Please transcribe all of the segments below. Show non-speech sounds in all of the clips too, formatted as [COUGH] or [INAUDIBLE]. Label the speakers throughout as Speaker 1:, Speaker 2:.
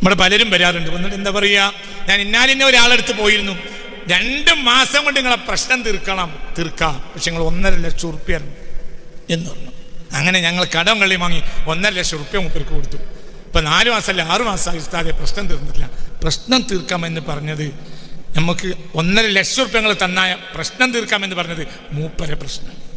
Speaker 1: നമ്മുടെ പലരും വരാറുണ്ട്. വന്നിട്ട് എന്താ പറയുക ഞാൻ ഇന്നാലിന്നെ ഒരാളെടുത്ത് പോയിരുന്നു. രണ്ട് മാസം കൊണ്ട് നിങ്ങളെ പ്രശ്നം തീർക്കണം. തീർക്കാം. പക്ഷെ നിങ്ങൾ ഒന്നര ലക്ഷം ഉറുപ്പ്യ എന്ന് പറഞ്ഞു. അങ്ങനെ ഞങ്ങൾ കടം കള്ളി വാങ്ങി ഒന്നര ലക്ഷം ഉറുപ്പ്യ മുപ്പർക്ക് കൊടുത്തു. ഇപ്പം നാല് മാസമല്ല ആറ് മാസമായി ഉസ്താദെ പ്രശ്നം തീർന്നിട്ടില്ല. പ്രശ്നം തീർക്കാമെന്ന് പറഞ്ഞത് നമുക്ക് ഒന്നര ലക്ഷം ഉറുപ്പ്യ ഞങ്ങൾ തന്നായ പ്രശ്നം തീർക്കാമെന്ന് പറഞ്ഞത് മൂപ്പര പ്രശ്നം.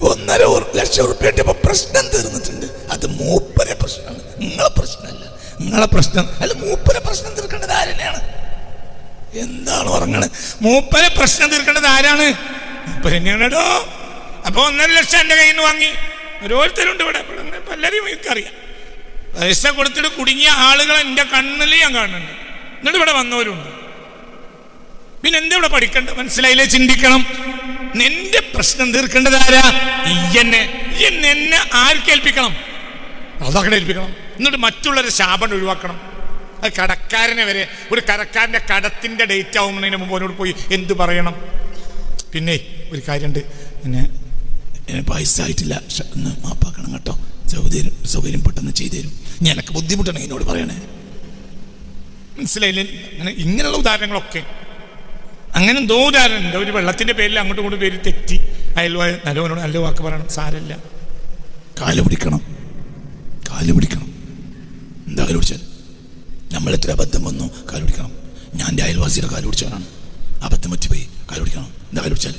Speaker 2: ഒന്നര ലക്ഷം ഉറുപ്പ്യ കിട്ടിയപ്പോ പ്രശ്നം തീർന്നിട്ടുണ്ട്. അത് മൂപ്പരെ പ്രശ്നമാണ്. നിങ്ങളെ പ്രശ്നമല്ല. നിങ്ങളെ പ്രശ്നം അല്ല മൂപ്പരെ പ്രശ്നം തീർക്കേണ്ടത് ആരെന്നെയാണ്? എന്താണ് ഉറങ്ങണ്
Speaker 1: മൂപ്പരെ പ്രശ്നം തീർക്കേണ്ടത് ആരാണ്? മൂപ്പര് തന്നെയാണോ അപ്പൊ ഒന്നര ലക്ഷം എന്റെ കയ്യിൽ നിന്ന് വാങ്ങി. ഓരോരുത്തരുണ്ട് ഇവിടെ. പലരെയും എനിക്കറിയാം. പൈസ കൊടുത്തിട്ട് കുടുങ്ങിയ ആളുകൾ എന്റെ കണ്ണിൽ ഞാൻ കാണുന്നുണ്ട്. എന്നിട്ട് ഇവിടെ വന്നവരുണ്ട്. പിന്നെ എന്താ ഇവിടെ പഠിക്കണ്ട? മനസ്സിലായില്ലേ? ചിന്തിക്കണം. നിന്റെ പ്രശ്നം തീർക്കേണ്ടത് ആരാ? എന്നെ എന്നെ ആർക്ക് ഏൽപ്പിക്കണം? അതൊക്കെ ഏൽപ്പിക്കണം. എന്നിട്ട് മറ്റുള്ളവരെ ശാപം ഒഴിവാക്കണം. അത് കടക്കാരനെ വരെ ഒരു കടക്കാരന്റെ കടത്തിന്റെ ഡേറ്റ് ആവുന്നതിന് മുമ്പ് അവനോട് പോയി എന്ത് പറയണം? പിന്നെ ഒരു കാര്യമുണ്ട്. പിന്നെ
Speaker 2: പൈസ ആയിട്ടില്ല. ഒന്ന് മാപ്പാക്കണം കേട്ടോ. സൗകര്യം സൗകര്യം പെട്ടെന്ന് ചെയ്തു തരും. ഞാൻ എനിക്ക് ബുദ്ധിമുട്ടാണ് എന്നോട് പറയണേ.
Speaker 1: മനസ്സിലായില്ലേ? അങ്ങനെ ഇങ്ങനെയുള്ള ഉദാഹരണങ്ങളൊക്കെ. അങ്ങനെ എന്തോ ഉദാഹരണമുണ്ട് ഒരു വെള്ളത്തിന്റെ പേരിൽ അങ്ങോട്ടും ഇങ്ങോട്ടും പേര് തെറ്റി. അയൽവായ നല്ലവനോട് നല്ല വാക്ക് പറയണം. സാരല്ല
Speaker 2: കാൽ പിടിക്കണം. കാൽ പിടിക്കണം. എന്താ കാൽ പിടിച്ചാൽ? നമ്മൾ എത്ര അബദ്ധം വന്നു കാൽ പിടിക്കണം. ഞാൻ എന്റെ അയൽവാസിയുടെ കാൽ പിടിച്ചവനാണ്. അബദ്ധം പറ്റിപ്പോയി കാൽ പിടിക്കണം. എന്താ കാൽ പിടിച്ചാൽ?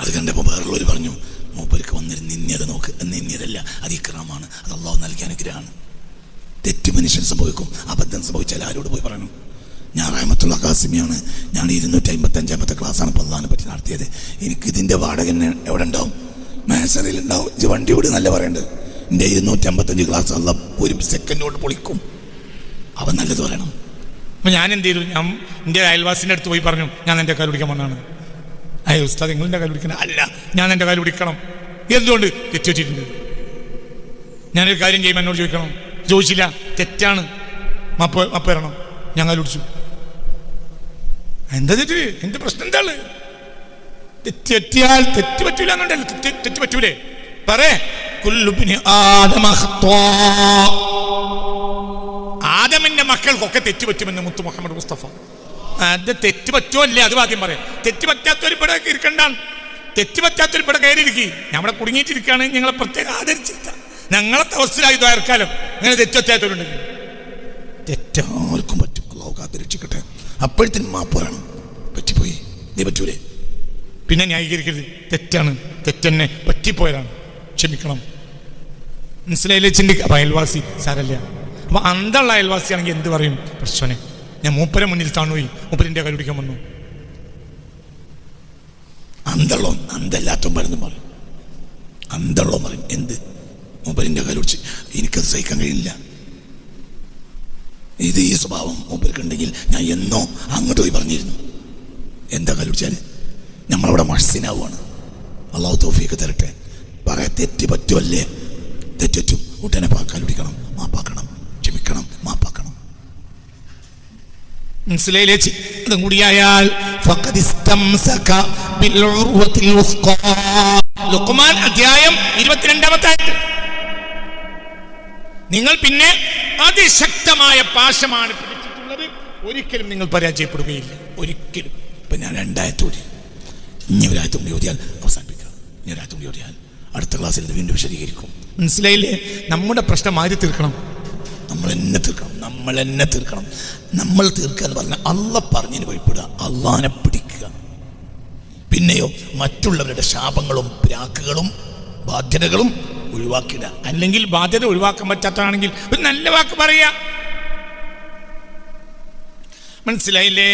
Speaker 2: അത് കണ്ടപ്പോൾ വേറുള്ളവർ പറഞ്ഞു മൂപ്പർക്ക് വന്നിരുന്ന് നിന്യത നോക്ക്. നിന്യതല്ല അത് ഇക്രാമാണ്. അത് അള്ളാഹു നൽകിയ അനുഗ്രഹമാണ്. തെറ്റ് മനുഷ്യൻ സംഭവിക്കും അബദ്ധം സംഭവിച്ചാൽ ആരോട് പോയി പറയണം? ഞാൻ റഹമത്തുള്ള കാസിമിയാണ് ഞാൻ ഇരുന്നൂറ്റി അമ്പത്തി അഞ്ചാമത്തെ ക്ലാസ്സാണ് പല്ലാനെ പറ്റി നടത്തിയത്. എനിക്ക് ഇതിന്റെ വാടക എവിടെ ഉണ്ടാവും? മേസറിൽ ഉണ്ടാവും. ഇത് വണ്ടി വിട് നല്ല പറയേണ്ടത് എന്റെ ഇരുന്നൂറ്റി അമ്പത്തഞ്ച് ക്ലാസ് അല്ല ഒരു സെക്കൻഡ് കൊണ്ട് പൊളിക്കും. അവൻ നല്ലത് പറയണം.
Speaker 1: അപ്പം ഞാൻ എന്ത് ചെയ്തു? ഞാൻ എന്റെ അയൽവാസിന്റെ അടുത്ത് പോയി പറഞ്ഞു ഞാൻ എന്റെ കാൽ പിടിക്കാൻ വന്നാണ് അയ്യ ഉസ്താദ് നിങ്ങളുടെ കാൽ പിടിക്കണം? അല്ല ഞാൻ എന്റെ കാൽ പിടിക്കണം. എന്തുകൊണ്ട്? തെറ്റ് വെച്ചിട്ടുണ്ട് ഞാനൊരു കാര്യം ചെയ്യുമ്പോൾ എന്നോട് ചോദിക്കണം. ചോദിച്ചില്ല തെറ്റാണ്. മപ്പ മപ്പ വരണം ഞങ്ങൾ പിടിച്ചു എന്താ തെറ്റ്? എന്ത് പ്രശ്നം? എന്താണ്? തെറ്റ് തെറ്റിയാൽ തെറ്റ് പറ്റൂല എന്നുണ്ടല്ലോ. തെറ്റ് പറ്റൂലേ. പറേ കുല്ലുബിന്. ആദമിന്റെ മക്കൾക്കൊക്കെ തെറ്റ് പറ്റുമെന്ന് മുത്തു മുഹമ്മദ് മുസ്തഫ. അത് തെറ്റ് പറ്റുമോ അല്ലേ? അത് ആദ്യം പറയാം. തെറ്റ് പറ്റാത്തൊരു ഇവിടെ ഇരിക്കണ്ടാണ് തെറ്റ് പറ്റാത്തൊരു ഇവിടെ കയറിയിരിക്കി. ഞമ്മടെ കുടുങ്ങിയിട്ടിരിക്കുകയാണ്. ഞങ്ങളെ പ്രത്യേകം ആദരിച്ചിരുത്ത ഞങ്ങളത്തെ തവസ്സിലായി ദ്വാരക്കാലം അങ്ങനെ തെറ്റ് പറ്റാത്തവരുണ്ടെങ്കിൽ
Speaker 2: തെറ്റാർക്കും പറ്റും. അള്ളാഹു കാത്തിരക്ഷിക്കട്ടെ അപ്പോഴത്തേനും മാപ്പ് പറയണം. പറ്റിപ്പോയി. നീ പറ്റൂലേ?
Speaker 1: പിന്നെ ന്യായീകരിക്കരുത്. തെറ്റാണ്. തെറ്റെന്നെ പറ്റിപ്പോയതാണ്. ക്ഷമിക്കണം. മനസ്സിലായില്ലേ ചിന്തിക്ക അപ്പൊ അയൽവാസി സാരല്ല. അപ്പൊ അന്തള്ള അയൽവാസിയാണെങ്കിൽ എന്ത് പറയും? പ്രശ്നെ ഞാൻ മൂപ്പരെ മുന്നിൽ താണുപോയി. മൂപ്പരിന്റെ കൈ പിടിക്കാൻ വന്നു.
Speaker 2: അന്തള്ളോ അന്തല്ലാത്തോ മരുന്ന് പറയും. അന്തള്ളോ പറയും. എന്ത്? മൂപ്പരിന്റെ കലോടിച്ച് എനിക്കത് സഹിക്കാൻ കഴിയില്ല. ഇത് ഈ സ്വഭാവം മൂപ്പർക്കുണ്ടെങ്കിൽ ഞാൻ എന്നോ അങ്ങോട്ട് പോയി പറഞ്ഞിരുന്നു. എന്താ കലോടിച്ചാൽ നമ്മളവിടെ മഷ്സിനാവുകയാണ് അള്ളാഹു തോഫിയൊക്കെ തരട്ടെ. പറയാ തെറ്റ് പറ്റുമല്ലേ തെറ്റും ഉടനെ പാക്കാലുടിക്കണം മാപ്പാക്കണം ക്ഷമിക്കണം മാപ്പാക്കണം.
Speaker 1: മനസ്സിലായില്ലേ? കൂടിയായാൽ അധ്യായം ഇരുപത്തിരണ്ടാമത്തെ നിങ്ങൾ പിന്നെ അതിശക്തമായ പാശമാണ് പിടിച്ചിട്ടുള്ളത്. ഒരിക്കലും നിങ്ങൾ പരാജയപ്പെടുകയില്ല. ഒരിക്കലും.
Speaker 2: ഇപ്പം ഞാൻ രണ്ടായിരത്തോടി ഇനി ഒരായിരത്തി കൂടി ഓടിയാൽ അവസാനിപ്പിക്കാം. ഇനി ഒരായിരത്തി കൂടി ഓടിയാൽ അടുത്ത ക്ലാസ്സിൽ വീണ്ടും വിശദീകരിക്കും.
Speaker 1: മനസ്സിലായില്ലേ? നമ്മുടെ പ്രശ്നം ആര് തീർക്കണം.
Speaker 2: നമ്മൾ എന്നെ തീർക്കണം. നമ്മൾ എന്നെ തീർക്കണം. നമ്മൾ തീർക്കുക എന്ന് പറഞ്ഞാൽ അല്ല പറഞ്ഞതിന് വഴിപ്പെടുക അള്ളാനെ പിടിക്കുക. പിന്നെയോ മറ്റുള്ളവരുടെ ശാപങ്ങളും പ്രാക്കുകളും ബാധ്യതകളും ഒഴിവാക്കിയിടുക
Speaker 1: അല്ലെങ്കിൽ ബാധ്യത ഒഴിവാക്കാൻ പറ്റാത്തതാണെങ്കിൽ ഒരു നല്ല വാക്ക് പറയാ. മനസ്സിലായില്ലേ.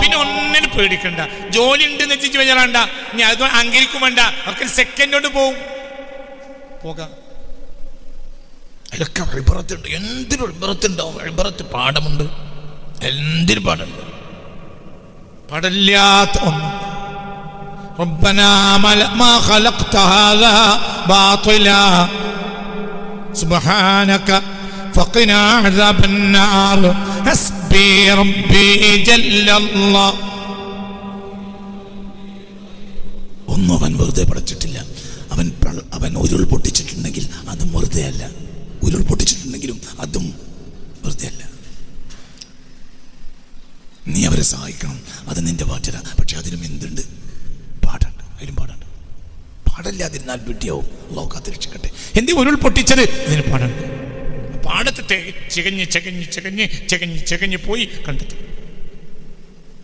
Speaker 1: പിന്നെ ഒന്നിനും പേടിക്കണ്ട. ജോലി ഉണ്ടെന്ന് വെച്ചിട്ട് വെച്ചാണ്ട ഇനി അത് അംഗീകരിക്കും വേണ്ട. ഒക്കെ സെക്കൻഡ് കൊണ്ട് പോകും പോകാം.
Speaker 2: അതിലൊക്കെ വഴിപ്പുറത്തുണ്ട് എന്തിനു വഴിപ്പുറത്തുണ്ടാവും വഴിപ്പുറത്ത് പാഠമുണ്ട്. എന്തിനു പാടുണ്ട്
Speaker 1: പാടില്ലാത്ത ഒന്ന്. ربنا ما- ما خلقت هذا باطلا سبحانك فقنا عذاب النار حسبي ربي جل الله
Speaker 2: വെറുതെ പടച്ചിട്ടില്ല അവൻ പ്രള- അവൻ ഉരുൾ പൊട്ടിച്ചിട്ടുണ്ടെങ്കിൽ അതും വെറുതെ അല്ല ഉരുൾ പൊട്ടിച്ചിട്ടുണ്ടെങ്കിലും അതും വെറുതെ അല്ല നീ അവരെ സഹായിക്കണം അത് നിന്റെ ബാധ്യത പക്ഷെ അതിനും എന്തുണ്ട് അതിനും പാടുണ്ട് പാടില്ലാതിരുന്നാൽ വിട്ടിയാവും ലോക കാത്തിരക്ഷിക്കട്ടെ.
Speaker 1: എന്തി ഉരുൾ പൊട്ടിച്ചത് ഇതിന് പാടുണ്ട് പാടത്ത് ചികഞ്ഞ് ചികഞ്ഞ് ചികഞ്ഞ് ചികഞ്ഞ് ചികഞ്ഞ് പോയി കണ്ടെത്തി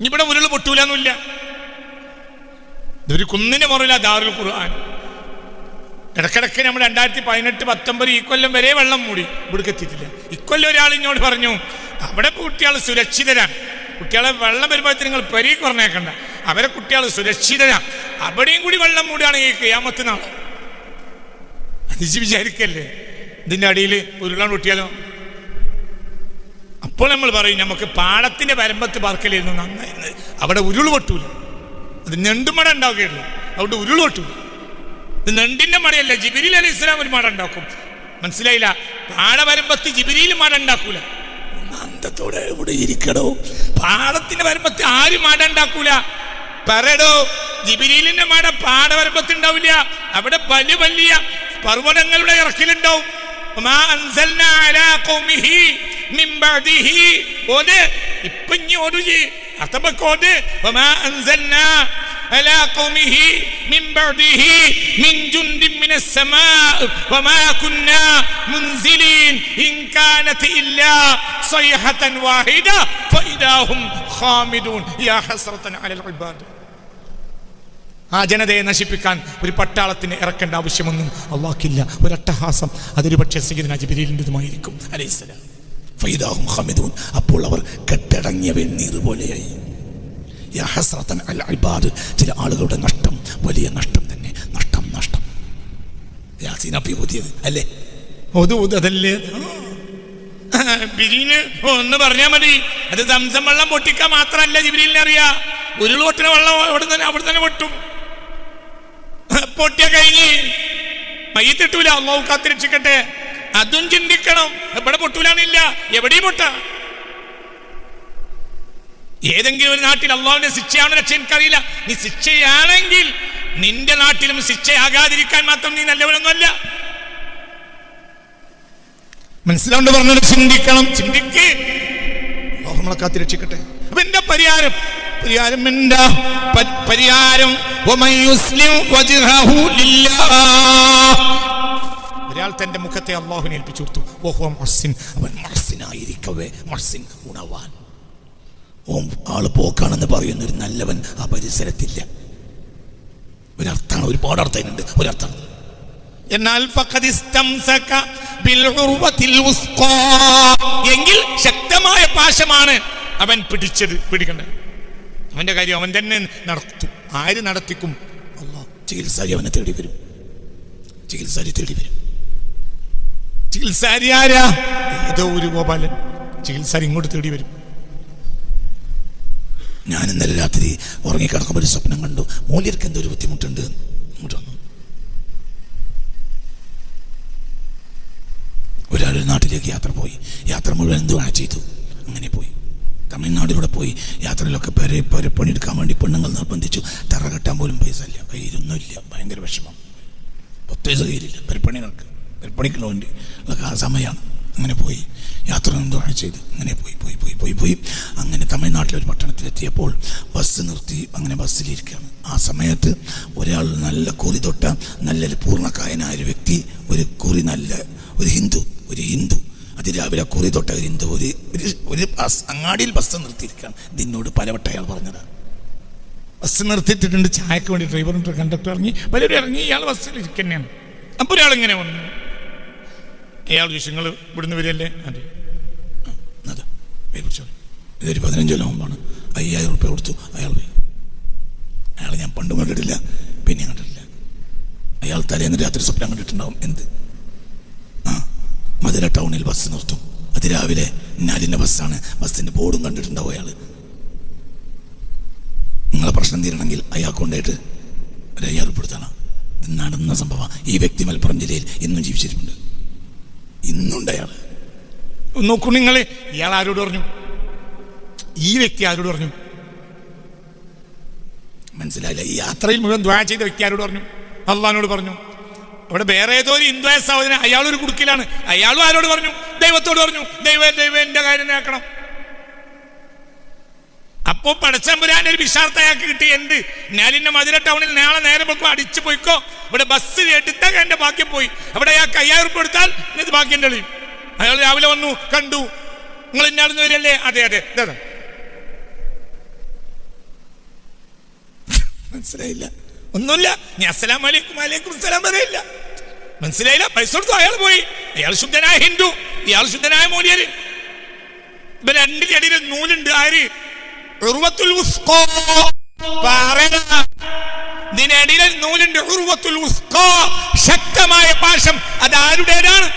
Speaker 1: ഇവിടെ ഉരുൾ പൊട്ടൂലെന്നില്ല ഇതൊരു കുന്നിന് മുറിയില ദാറുൽ ഖുർആൻ. ഇടക്കിടക്ക് നമ്മൾ രണ്ടായിരത്തി പതിനെട്ട് പത്തൊമ്പത് ഈ കൊല്ലം വരെ വെള്ളം മൂടി. ഇവിടെ എത്തിയിട്ടില്ല. ഇക്കൊല്ലം ഒരാൾ ഇങ്ങോട്ട് പറഞ്ഞു അവിടെ കുട്ടികൾ സുരക്ഷിതരാണ് കുട്ടികളെ വെള്ളം വരുമ്പോഴത്തേക്ക് നിങ്ങൾ പെരീ പറഞ്ഞേക്കണ്ട. അവരെ കുട്ടികൾ സുരക്ഷിതരാണ് അവിടെയും കൂടി വെള്ളം മൂടുകയാണെങ്കിൽ ഈ നാളെ അത് ഇജ്ജ് വിചാരിക്കല്ലേ ഇതിന്റെ അടിയിൽ ഉരുളാൻ പൊട്ടിയാലോ? അപ്പോൾ നമ്മൾ പറയും നമുക്ക് പാടത്തിന്റെ പരമ്പത്ത് പാർക്കലായിരുന്നു നന്നായിരുന്നു അവിടെ ഉരുൾ പൊട്ടൂല. അത് നെണ്ടുമട ഉണ്ടാവുകയുള്ളൂ. അവിടെ ഉരുൾ പൊട്ടൂല. ഇത് നെണ്ടിന്റെ മടയല്ല ജിബിരിൽ അലി ഇസ്ലാം ഒരു മട ഉണ്ടാക്കും. മനസ്സിലായില്ല? പാടവരമ്പത്ത് ജിബിരിയിൽ മട ഉണ്ടാക്കൂല.
Speaker 2: അന്തത്തോടെ ഇവിടെ ഇരിക്കണോ
Speaker 1: പാടത്തിന്റെ വരമ്പത്ത് ആരും മട ഉണ്ടാക്കൂല. പറയടോ. ജിബിരിലിന്റെ മട പാടവരമ്പത്ത് ഉണ്ടാവില്ല അവിടെ വലിയ വലിയ പർവ്വതങ്ങളുടെ ഇറക്കിലുണ്ടാവും وما أنزلنا على قومه من بعده ഓത് ഇപ്പൊ ഇനി ഓതു അത്തബക്ക് ഓത് وما أنزلنا على قومه من بعده من جند من السماء وما كنا منزلين إن كانت إلا صيحة واحدة فإذا هم خامدون يا حسرة على العباد ആ ജനതയെ നശിപ്പിക്കാൻ ഒരു പട്ടാളത്തിന് ഇറക്കേണ്ട ആവശ്യമൊന്നും അള്ളാഹ്ക്കില്ല. ഒരു അട്ടഹാസം അതൊരു പക്ഷേ സീദന ജിബിരിലിന്റെതുമായിരിക്കും. അലൈഹിസ്സലാം
Speaker 2: ഫൈദാഹും ഹമിദൂൻ അപ്പോൾ അവർ കെട്ടടങ്ങിയ വെണ്ണീർ പോലെയായി. ഹസ്രത്തൻ അൽ ഇബാദ്. ചില ആളുകളുടെ നഷ്ടം വലിയ നഷ്ടം തന്നെ. നഷ്ടം നഷ്ടം. യാസീന പുതിയത് അല്ലേ?
Speaker 1: അതല്ലേ? ഒന്ന് പറഞ്ഞാ മതി. അത് സംസം വെള്ളം പൊട്ടിക്കാൻ മാത്രമല്ല ജിബിരിലിനെ അറിയാ. ഉരുൾ പൊട്ടുന്ന വെള്ളം അവിടെ തന്നെ അവിടെ തന്നെ പൊട്ടും. പൊട്ടിയ കഴിഞ്ഞ് മയ്യത്തിട്ടൂല അള്ളാഹു കാത്തിരക്ഷിക്കട്ടെ. അതും ചിന്തിക്കണം. ഇവിടെ പൊട്ടൂലാന്നില്ല. എവിടെയും പൊട്ട. ഏതെങ്കിലും ഒരു നാട്ടിൽ അള്ളാഹുവിന്റെ ശിക്ഷയാണ് രക്ഷ എനിക്കറിയില്ല. നീ ശിക്ഷയാണെങ്കിൽ നിന്റെ നാട്ടിലും ശിക്ഷയാകാതിരിക്കാൻ മാത്രം നീ നല്ലവനൊന്നുമല്ല. മനസ്സിലാണ്ട് പറഞ്ഞത്? ചിന്തിക്കണം. ചിന്തിക്ക്. നമ്മളെ കാത്തിരക്ഷിക്കട്ടെ. അപ്പൊ എന്റെ പരിഹാരം പരിഹാരം എന്താ പരിഹാരം. ഒരാൾ തന്റെ മുഖത്തെ അള്ളാഹുവിനെ ഏൽപ്പിച്ചു കൊടുത്തു. ഓഹോ
Speaker 2: അവൻ മഹസിനായിരിക്കവേ. മഹസിൻ ഉണവാൻ ഓം ആൾ പോക്കാണെന്ന് പറയുന്ന ഒരു നല്ലവൻ ആ പരിസരത്തില്ല. ഒരർത്ഥാണ് ഒരുപാട് അർത്ഥമുണ്ട് ഒരർത്ഥം.
Speaker 1: എന്നാൽ. എങ്കിൽ ശക്തമായ പാശമാണ് അവൻ പിടിച്ചത് പിടിക്കണ്ടത്. അവന്റെ കാര്യം അവൻ തന്നെ നടത്തും. ആര് നടത്തിക്കും? അള്ളാഹ്.
Speaker 2: ചികിത്സാരി അവനെ തേടി വരും. ചികിത്സാരി തേടി വരും.
Speaker 1: ചികിത്സാരി ആരാ? ഏതോ ഒരു ഗോപാലൻ. ചികിത്സാരി ഇങ്ങോട്ട് തേടി വരും.
Speaker 2: ഞാൻ ഇന്നലെ രാത്രി ഉറങ്ങിക്കിടക്കുമ്പോൾ ഒരു സ്വപ്നം കണ്ടു. മൂല്യർക്ക് എന്തോ ഒരു ബുദ്ധിമുട്ടുണ്ട്? ഇങ്ങോട്ട് വന്നു. ഒരാൾ ഒരു നാട്ടിലേക്ക് യാത്ര പോയി. യാത്ര മുഴുവൻ എന്തോ ആണ് ചെയ്തു? അങ്ങനെ പോയി. തമിഴ്നാടിലൂടെ പോയി യാത്രയിലൊക്കെ പെരെ പെരെ പണിയെടുക്കാൻ വേണ്ടി പെണ്ണുങ്ങൾ നിർബന്ധിച്ചു. തറ കെട്ടാൻ പോലും പൈസ ഇല്ല കയ്യിലൊന്നുമില്ല ഭയങ്കര വിഷമം. പ്രത്യേകിച്ച് കയ്യിലില്ല കയ്യിലില്ല നടക്കുക പെരപ്പണിക്കുള്ള വേണ്ടി. അതൊക്കെ ആ സമയമാണ്. അങ്ങനെ പോയി. യാത്ര ആണ് ചെയ്ത്. അങ്ങനെ പോയി പോയി പോയി പോയി പോയി. അങ്ങനെ തമിഴ്നാട്ടിലെ ഒരു പട്ടണത്തിലെത്തിയപ്പോൾ ബസ് നിർത്തി അങ്ങനെ ബസ്സിലിരിക്കുകയാണ്. ആ സമയത്ത് ഒരാൾ നല്ല കുറി തൊട്ട നല്ലൊരു പൂർണക്കായനായ ഒരു വ്യക്തി ഒരു കുറി നല്ല ഒരു ഹിന്ദു ഒരു ഹിന്ദു. അതിരാവിലെ കുറി തൊട്ട് എന്തോ ഒരു ഒരു അങ്ങാടിയിൽ ബസ് നിർത്തിയിരിക്കുകയാണ്. നിന്നോട് പലവട്ടം അയാൾ പറഞ്ഞത്.
Speaker 1: ബസ് നിർത്തിയിട്ടിട്ടുണ്ട് ചായക്ക് വേണ്ടി ഡ്രൈവറും കണ്ടക്ടർ ഇറങ്ങി. പലരും ഇറങ്ങി ഇയാൾ ബസ്സിൽ ഇരിക്കുന്നതാണ് അപ്പോൾ ഒരാൾ ഇങ്ങനെ വന്നു. അയാൾ വിഷയങ്ങൾ ഇവിടുന്ന് വരികയല്ലേ? അതെ.
Speaker 2: അതെ. ഇതൊരു പതിനഞ്ച് കൊല്ലം അയ്യായിരം റുപ്യ കൊടുത്തു. അയാൾ അയാൾ ഞാൻ പണ്ടും കണ്ടിട്ടില്ല പിന്നെ കണ്ടിട്ടില്ല. അയാൾ തലേന്ന് രാത്രി സ്വപ്നം കണ്ടിട്ടുണ്ടാവും എന്ത്? മധുര ടൗണിൽ ബസ് നിർത്തും. അതിരാവിലെ നാലിന്റെ ബസ്സാണ്. ബസ്സിന്റെ ബോർഡും കണ്ടിട്ടുണ്ടാവും അയാൾ നിങ്ങളെ പ്രശ്നം തീരണമെങ്കിൽ അയാൾ കൊണ്ടായിട്ട് ഒരു ഇത് നടന്ന സംഭവം. ഈ വ്യക്തി മലപ്പുറം ജില്ലയിൽ ഇന്നും ജീവിച്ചിരിപ്പുണ്ട്. ഇന്നുണ്ട് അയാൾ
Speaker 1: നോക്കൂ നിങ്ങൾ ഇയാൾ ആരോട് പറഞ്ഞു? ഈ വ്യക്തി ആരോട് പറഞ്ഞു?
Speaker 2: മനസ്സിലായില്ല. ഈ
Speaker 1: യാത്രയിൽ മുഴുവൻ ദ്വാ ചെയ്ത വ്യക്തി ആരോട് പറഞ്ഞു? അള്ളഹാനോട് പറഞ്ഞു. അവിടെ വേറെ ഏതോ ഒരു ഹിന്ദുവായ സഹോദരൻ അയാളൊരു കുടുക്കിലാണ്. അയാളും ആരോട് പറഞ്ഞു? ദൈവത്തോട് പറഞ്ഞു ദൈവം ദൈവം എന്റെ കാര്യം നേക്കണം അപ്പോ പടച്ചമ്പുരാൻ ഒരു വിശാർത്ത അയാൾക്ക് കിട്ടി. എന്ത്? ഞാനിന്റെ മധുര ടൗണിൽ നാളെ നേരെ പൊക്കും അടിച്ചു പോയിക്കോ. ഇവിടെ ബസ് എടുത്താൽ എന്റെ ബാക്കി പോയി. അവിടെ അയാൾക്ക് അയ്യായിരം ഉറുപ്പ് എടുത്താൽ ബാക്കി എന്റെ അയാൾ രാവിലെ വന്നു കണ്ടു. നിങ്ങൾ ഇന്നാടുന്ന് വരല്ലേ? അതെ അതെ. [LAUGHS] മനസ്സിലായില്ല. ഒന്നുമില്ല. നീ അസ്സലാം വലൈക്കും വലൈക്കും സലാം പറയില്ല. മനസ്സിലായില്ല? പൈസ കൊടുത്തു അയാൾ പോയി. അയാൾ ശുദ്ധനായ ഹിന്ദു. ഇയാൾ ശുദ്ധനായ മൂല്യര് ഇപ്പൊ രണ്ടിന്റെ അടിയിൽ നൂലുണ്ട്. ആര്. ഇതിനിടയിൽ നൂലുണ്ട്. ശക്തമായ പാശം. അത് ആരുടേതാണ്?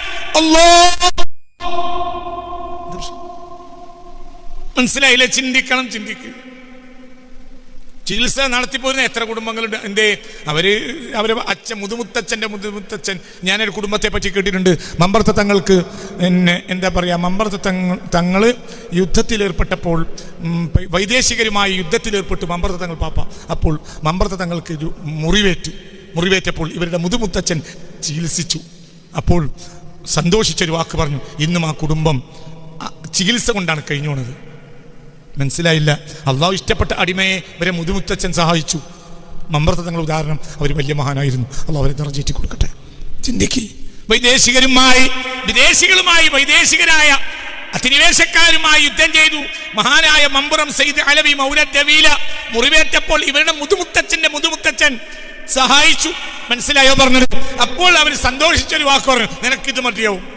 Speaker 1: മനസ്സിലായില്ലേ? ചിന്തിക്കണം ചിന്തിക്കുക ചികിത്സ നടത്തിപ്പോരുന്ന എത്ര കുടുംബങ്ങളുണ്ട്? എന്റെ അവർ അവർ അച്ഛൻ മുതുമുത്തച്ഛന്റെ മുതുമുത്തച്ഛൻ ഞാനൊരു കുടുംബത്തെ പറ്റി കേട്ടിട്ടുണ്ട്. മമ്പർത്ത തങ്ങൾക്ക് എന്നെ എന്താ പറയുക മമ്പർത്ത തങ്ങൾ തങ്ങൾ യുദ്ധത്തിലേർപ്പെട്ടപ്പോൾ വൈദേശികരുമായി യുദ്ധത്തിലേർപ്പെട്ടു മമ്പർത്ത തങ്ങൾ പാപ്പ. അപ്പോൾ മമ്പർത്ത തങ്ങൾക്ക് ഒരു മുറിവേറ്റു. മുറിവേറ്റപ്പോൾ ഇവരുടെ മുതുമുത്തച്ഛൻ ചികിത്സിച്ചു. അപ്പോൾ സന്തോഷിച്ചൊരു വാക്ക് പറഞ്ഞു ഇന്നും ആ കുടുംബം ചികിത്സ കൊണ്ടാണ് കഴിഞ്ഞു പോണത് മനസ്സിലായില്ല. അള്ളാഹു ഇഷ്ടപ്പെട്ട അടിമയെ വരെ മുതുമുത്തച്ഛൻ സഹായിച്ചു. മമ്പർത്ത തങ്ങൾ ഉദാഹരണം അവർ വലിയ മഹാനായിരുന്നു. അള്ളാഹു അവരെ നിറഞ്ഞേറ്റി കൊടുക്കട്ടെ. ചിന്തിക്ക്. വൈദേശികരുമായി വിദേശികളുമായി വൈദേശികരായ അധിനിവേശക്കാരുമായി യുദ്ധം ചെയ്തു. മഹാനായ മമ്പുറം സെയ്ദ് അലവി മൗലത്തവീല മുറിവേറ്റപ്പോൾ ഇവരുടെ മുതുമുത്തച്ഛന്റെ മുതുമുത്തച്ഛൻ സഹായിച്ചു. മനസ്സിലായോ പറഞ്ഞത്? അപ്പോൾ അവർ സന്തോഷിച്ചൊരു വാക്ക് പറഞ്ഞു നിനക്കിത് മതിയാവും.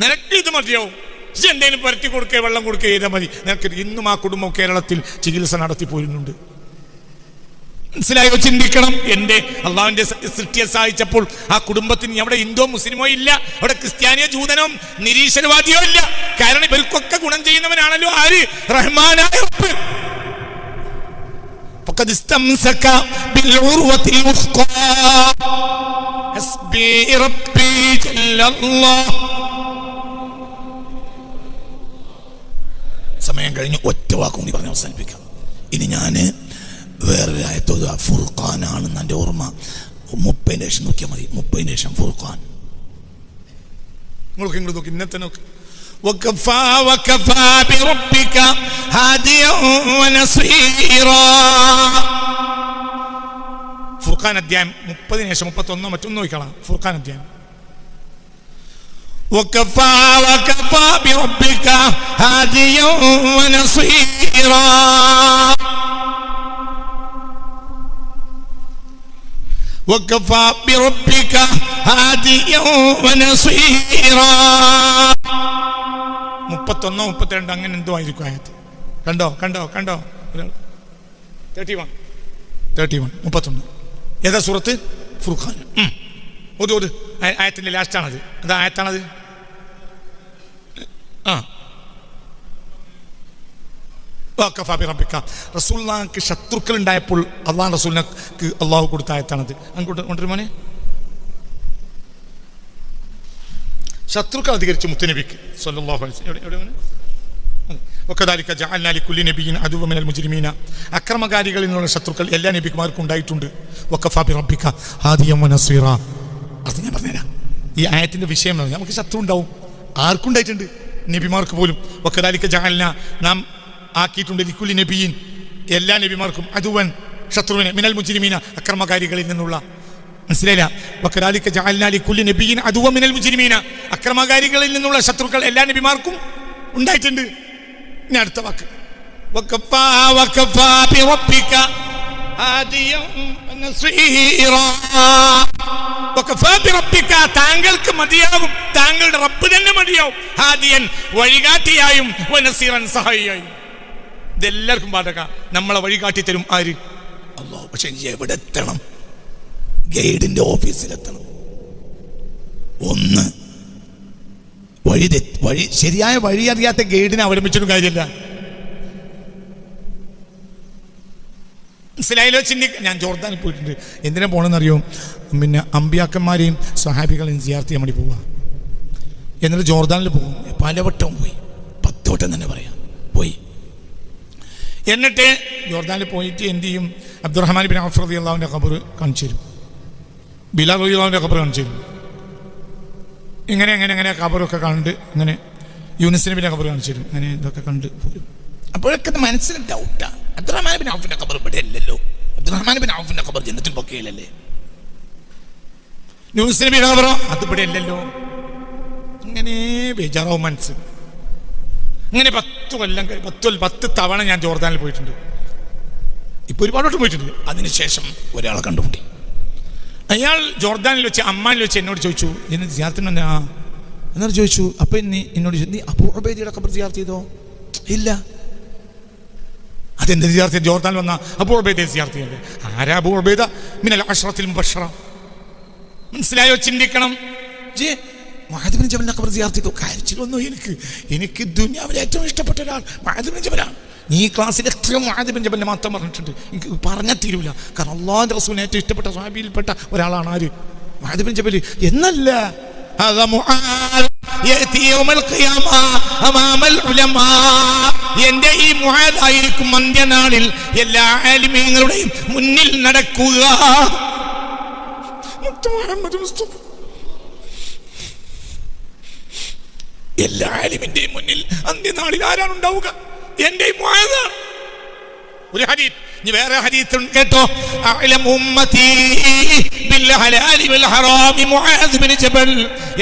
Speaker 1: നിനക്കിത് മതിയാവും. എന്തെങ്കിലും പരത്തി കൊടുക്കുക വെള്ളം കൊടുക്കുക ചെയ്താൽ മതി. നിനക്ക് ഇന്നും ആ കുടുംബം കേരളത്തിൽ ചികിത്സ നടത്തി പോരുന്നുണ്ട്. മനസ്സിലായോ? ചിന്തിക്കണം. എന്റെ അള്ളാഹുവിന്റെ സ- സൃഷ്ടിയെ സഹായിച്ചപ്പോൾ ആ കുടുംബത്തിന് അവിടെ ഹിന്ദുവോ മുസ്ലിമോ ഇല്ല. അവിടെ ക്രിസ്ത്യാനിയോ ജൂതനോ നിരീശ്വരവാദിയോ ഇല്ല. കാരണം ഇവർക്കൊക്കെ ഗുണം ചെയ്യുന്നവനാണല്ലോ ആര്? റഹ്മാനായ റബ്ബ്.
Speaker 2: കഴിഞ്ഞ് ഒറ്റ വാക്കും കൂടി പറഞ്ഞ് അവസാനിപ്പിക്കാം ഇനി ഞാൻ വേറൊരു ആയത്തോത് ഫുർഖാനാണെന്ന് എൻ്റെ ഓർമ്മ മുപ്പതിന് ശേഷം നോക്കിയാൽ മതി മുപ്പതിന് ശേഷം ഫുർഖാൻ
Speaker 1: നിങ്ങൾക്ക് ഇങ്ങോട്ട് നോക്കി ഇന്നത്തെ നോക്ക് وكفى وكفى بربك هاديا ونصيرا ഫുർഖാൻ അധ്യായം മുപ്പതിന് ശേഷം മുപ്പത്തൊന്നോ മറ്റൊന്നോ നോക്കണം ഫുർഖാൻ അധ്യായം وكفى وكفى بربك هاديا ونصيرا وكفى بربك هاديا ونصيرا മുപ്പത്തൊന്നോ മുപ്പത്തിരണ്ടോ അങ്ങനെ എന്തോ ആയിരിക്കും ആയത് കണ്ടോ കണ്ടോ കണ്ടോ തേർട്ടി വൺ തേർട്ടി വൺ മുപ്പത്തൊന്ന് ഏതാ സുഹൃത്ത് ഫുർഖാൻ ഉം. ഒരു ഒരു ആയത്തിന്റെ ലാസ്റ്റാണത്. എന്താ ആയത്താണത്? ആ. റസൂൽക്ക് ശത്രുക്കൾ ഉണ്ടായപ്പോൾ അള്ളാഹ് റസൂലിനക്ക് അള്ളാഹു കൊടുത്ത ആയത്താണത്. അങ്ങോട്ട് കൊണ്ടുവരുമോനെ ശത്രുക്കൾ അധികരിച്ച് മുത്തുനബിക്ക്. അക്രമകാരികളിൽ നിന്നുള്ള ശത്രുക്കൾ എല്ലാ നബിക്കുമാർക്കും ഉണ്ടായിട്ടുണ്ട്. ഒക്കഫാബി റബിക്ക ആദ്യം അത് ഞാൻ പറഞ്ഞുതരാം. ഈ ആയത്തിന്റെ വിഷയം നമുക്ക് ശത്രു ഉണ്ടാവും. ആർക്കും ഉണ്ടായിട്ടുണ്ട്. നബിമാർക്ക് പോലും. വക്കദാലിക്ക ജാലിന നാം ആക്കിയിട്ടുണ്ട് ലിക്കുലി നബിയിൻ. എല്ലാ നബിമാർക്കും അതുവൻ ശത്രുവിനെ മിനൽ മുജിരിമീന അക്രമകാരികളിൽ നിന്നുള്ള. മനസ്സിലായില്ല? വക്കദാലിക്ക ജാലിന ലിക്കുലി നബിയിൻ അതുവൻ മിനൽ മുജ്രിമീന അക്രമകാരികളിൽ നിന്നുള്ള ശത്രുക്കൾ എല്ലാ നബിമാർക്കും ഉണ്ടായിട്ടുണ്ട്. ഇനി അടുത്ത വാക്ക്. വക്കഫ വക്കഫ ഹാദിയ താങ്കൾക്ക് മതിയാകും. താങ്കളുടെ റബ്ബ് തന്നെ മതിയാവും. ഹാദിയൻ വഴികാട്ടിയായും വനസീറൻ സഹായിയായും. ഇതെല്ലാവർക്കും ബാധക. നമ്മളെ വഴികാട്ടി തരും ആര്?
Speaker 2: അല്ലോ പക്ഷെ എവിടെ എത്തണം? ഗൈഡിന്റെ ഓഫീസിലെത്തണം. ഒന്ന് വഴി വഴി
Speaker 1: ശരിയായ വഴി അറിയാത്ത ഗൈഡിനെ അവലംബിച്ചിട്ടും കാര്യമില്ല. മനസ്സിലായാലോ ചിന്തി ഞാൻ ജോർദാനിൽ പോയിട്ടുണ്ട്. എന്തിനാ പോകണമെന്നറിയോ പിന്നെ അമ്പിയാക്കന്മാരെയും സഹാബികളെയും സിയാർത്തി ചെയ്യാൻ വേണ്ടി പോവുക എന്നിട്ട് ജോർദാനിൽ പോകും.
Speaker 2: പലവട്ടവും പോയി. പത്ത് വട്ടം തന്നെ പറയാം. പോയി.
Speaker 1: എന്നിട്ട് ജോർദാനിൽ പോയിട്ട് എന്ത് ചെയ്യും? അബ്ദുറഹ്മാൻ ബിൻ അഫ്രദി അള്ളാഹുവിന്റെ ഖബർ കാണിച്ചു തരും. ബിലാൽ അള്ളാഹുവിന്റെ ഖബർ കാണിച്ചു തരും. ഇങ്ങനെ അങ്ങനെ അങ്ങനെ ഖബറൊക്കെ കണ്ട് ഇങ്ങനെ യൂണിസിനെ നബിന്റെ ഖബർ കാണിച്ചു തരും. അങ്ങനെ ഇതൊക്കെ കണ്ട് പോരും.
Speaker 2: അപ്പോഴൊക്കെ മനസ്സിൽ ഡൗട്ടാ അബ്ദുറഹ്മാൻ ബിൻ ഔഫിന്റെ ഖബർ ഇവിടെ അല്ലല്ലോ അബ്ദുറഹ്മാൻ ബിൻ ഔഫിന്റെ ഖബർ ജന്നത്തിൽ പൊക്കയിലല്ലേ
Speaker 1: ന്യൂസ് അത് ഇവിടെ അല്ലല്ലോ ഇങ്ങനെ ബേജാറാവും മനസ്സ്. ഇങ്ങനെ പത്ത് കൊല്ലം പത്ത് പത്ത് തവണ ഞാൻ ജോർദാനിൽ പോയിട്ടുണ്ട്. ഇപ്പൊ ഒരുപാട് പോയിട്ടുണ്ട്.
Speaker 2: അതിനുശേഷം ഒരാളെ കണ്ടുമുട്ടി.
Speaker 1: അയാൾ ജോർദാനിൽ വെച്ച് അമ്മാനിൽ വെച്ച് എന്നോട് ചോദിച്ചു എന്നെ സിയാർത്തിന് എന്നാ എന്നോട് ചോദിച്ചു അപ്പൊ എന്നോട് ചോദിച്ചു, നീ അബൂബൈദിയുടെ ഖബർ സിയാർത്ത് ചെയ്തോ? ഇല്ല. അതെന്ത് സിയാർത്ത് ചെയ്തു? ജോർദാനിൽ വന്ന അബൂബൈദയെ സിയാർത്ത് ചെയ്യണ്ടേ ആരാ അബൂബൈദ മിനൽ അഷ്റത്തിൽ മുബഷ്റ മനസ്സിലായോ ചിന്തിക്കണം
Speaker 2: ജേ മഹാദിബിൻ ജബലിന്റെ ഖബർ സിയാർത്ത് ചെയ്തു
Speaker 1: കാര്യത്തിലൊന്നും എനിക്ക് എനിക്ക് ദുനിയാവിലെ ഏറ്റവും ഇഷ്ടപ്പെട്ട ഒരാൾ മഹാദിബിൻ ജബലാണ് നീ ഈ ക്ലാസ്സിൽ എത്രയോ മഹാദിബിൻ ജബലിനെ മാത്രം പറഞ്ഞിട്ടുണ്ട് എനിക്ക് പറഞ്ഞാൽ തീരൂല കാരണം അള്ളാഹിന്റെ റസൂലിന് ഏറ്റവും ഇഷ്ടപ്പെട്ട സ്വാബിയിൽപ്പെട്ട ഒരാളാണ് ആര് മഹാദിബിൻ ജബൽ എന്നല്ല هذا معاذ يأتي يوم القيامة أمام العلماء എന്റെ ഈ മുഹാദായിരിക്കും അന്ത്യനാളിൽ എല്ലാ ആലിമീങ്ങളുടെയും മുന്നിൽ നടക്കുക. എല്ലാ ആലിമിന്റെയും മുന്നിൽ അന്ത്യനാളിൽ ആരാണ് ഉണ്ടാവുക എന്റെ മുആദാണ് ഒരു ഹദീത്ത്. ഇനി വേറെ ഹദീത്ത് കേട്ടോ.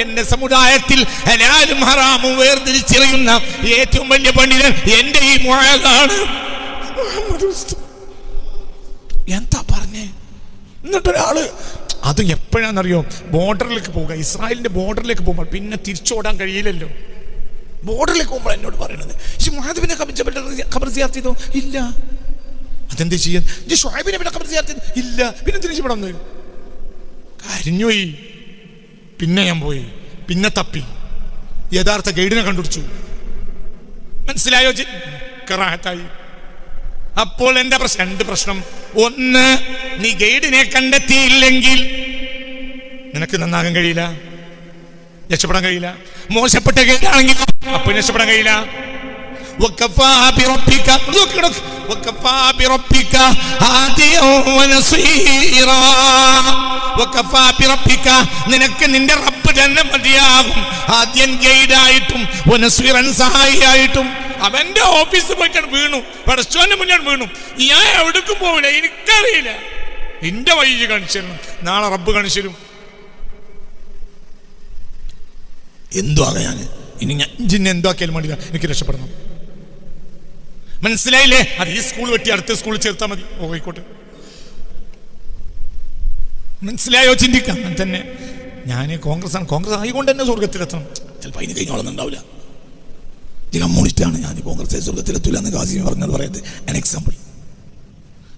Speaker 1: എന്റെ സമുദായത്തിൽ ഹലാലും ഹറാമും വേർതിരിച്ചറിയുന്ന ഏറ്റവും വലിയ പണ്ഡിതൻ എന്റെ ഈ മുആദാണ് എന്താ പറഞ്ഞേ? എന്നിട്ടൊരാൾ അത് എപ്പോഴാണെന്നറിയോ ബോർഡറിലേക്ക് പോവുക. ഇസ്രായേലിന്റെ ബോർഡറിലേക്ക് പോകുമ്പോൾ പിന്നെ തിരിച്ചോടാൻ കഴിയില്ലല്ലോ. ബോർഡറിലേക്ക് പോകുമ്പോൾ എന്നോട് പറയണത് ഷുഹാബിനെ ഖബർ സിയാർത്ത് ചെയ്തോ? ഇല്ല. അതെന്ത് ചെയ്യാൻ? ഷുഹൈബിനെ പിന്നെ കബർ ചെയ്യാത്ത ഇല്ല. പിന്നെ തിരിച്ചു ഇവിടെ വന്ന്? കരിഞ്ഞുപോയി പിന്നെ ഞാൻ പോയി. പിന്നെ തപ്പി. യഥാർത്ഥ ഗൈഡിനെ കണ്ടുപിടിച്ചു. മനസ്സിലായോ? കറാഹത്തായി. അപ്പോൾ എന്താ പ്രശ്നം? രണ്ട് പ്രശ്നം. ഒന്ന് നീ ഗൈഡിനെ കണ്ടെത്തിയില്ലെങ്കിൽ നിനക്ക് നന്നാകാൻ കഴിയില്ല. രക്ഷപ്പെടാൻ കഴിയില്ല. മോശപ്പെട്ട ഗൈഡാണെങ്കിൽ അപ്പൊ രക്ഷപ്പെടാൻ കഴിയില്ല. നിനക്ക് നിന്റെ റബ്ബ് തന്നെ മതിയാകും. ആദ്യം ഗൈഡായിട്ടും സഹായിയായിട്ടും അവന്റെ ഓഫീസിൽ പോയിട്ട് വീണു. പടച്ചോന്റെ മുന്നിൽ വീണു. ഞാൻ എവിടേക്കും പോവില്ല എനിക്കറിയില്ല. നിന്റെ വഴി കാണിച്ചു നാളെ റബ്ബ് കാണിച്ചു തരും.
Speaker 2: എന്തോ ഞാൻ
Speaker 1: ഇനി ഞാൻ ജിന്നെ എന്താക്കിയാലും വേണ്ടില്ല. എനിക്ക് രക്ഷപ്പെടണം. മനസ്സിലായില്ലേ? അത് ഈ സ്കൂൾ വെട്ടി അടുത്ത സ്കൂളിൽ ചേർത്താൽ മതി. ഓ ആയിക്കോട്ടെ. മനസ്സിലായോ? ചിന്തിക്കാം. അങ്ങനെ തന്നെ. ഞാൻ കോൺഗ്രസ് ആണ് കോൺഗ്രസ് ആയിക്കൊണ്ട് തന്നെ സ്വർഗത്തിലെത്തണം
Speaker 2: ചിലപ്പോൾ അതിന് കഴിഞ്ഞോളന്നുണ്ടാവില്ല ഇത് കമ്മ്യൂണിസ്റ്റ് ആണ്. ഞാൻ കോൺഗ്രസ് സ്വർഗത്തിലെത്തില്ല എന്ന് കാസിമി പറഞ്ഞത് പറയുന്നത് an എക്സാമ്പിൾ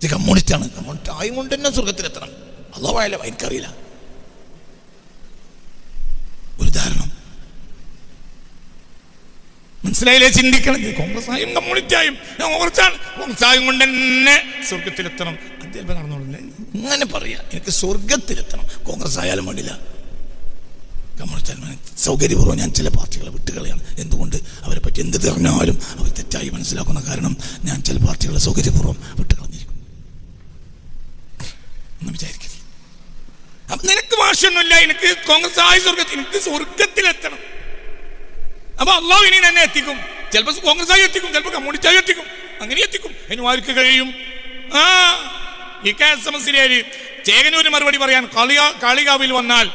Speaker 2: ഇത് കമ്മ്യൂണിസ്റ്റ് ആണ്. കമ്മ്യൂണിസ്റ്റ് ആയും കൊണ്ട് തന്നെ സ്വർഗത്തിലെത്തണം അള്ളാഹ് എനിക്കറിയില്ല. ഒരു ഉദാഹരണം
Speaker 1: മനസ്സിലായില്ലേ? ചിന്തിക്കണം. ഇത് കോൺഗ്രസ് ആയും കമ്മ്യൂണിറ്റി ആയും ഞാൻ കോൺഗ്രസ് ആണ് കോൺഗ്രസ് ആയും കൊണ്ട് തന്നെ സ്വർഗത്തിലെത്തണം അദ്ദേഹം നടന്നോളില്ല?
Speaker 2: ഇങ്ങനെ പറയാ. എനിക്ക് സ്വർഗത്തിലെത്തണം കോൺഗ്രസ് ആയാലും വേണ്ടില്ല. കമ്മ്യൂണിസ്റ്റ് സൗകര്യപൂർവം ഞാൻ ചില പാർട്ടികളെ വിട്ടുകളയാണ്. എന്തുകൊണ്ട് അവരെ പറ്റി എന്ത് തിരഞ്ഞാലും അവർ തെറ്റായി മനസ്സിലാക്കുന്ന കാരണം ഞാൻ ചില പാർട്ടികളെ സൗകര്യപൂർവം വിട്ടുകളഞ്ഞിരിക്കും എന്ന് വിചാരിക്കും
Speaker 1: അപ്പൊ നിനക്ക് ഭാഷയൊന്നുമില്ല എനിക്ക് കോൺഗ്രസ് ആയ സ്വർഗത്തിൽ എനിക്ക് സ്വർഗത്തിലെത്തണം അപ്പൊ അള്ളാഹു ഇനി എന്നെ എത്തിക്കും. ചിലപ്പോൾ കോൺഗ്രസ് ആയി എത്തിക്കും ചിലപ്പോൾ കമ്മ്യൂണിസ്റ്റ് ആയി എത്തിക്കും. അങ്ങനെ എത്തിക്കും. അതിന് ആർക്ക് കഴിയും? ആ ഈ K S M S Chekanur മറുപടി പറയാൻ കളിക കാളികാവിൽ വന്നാൽ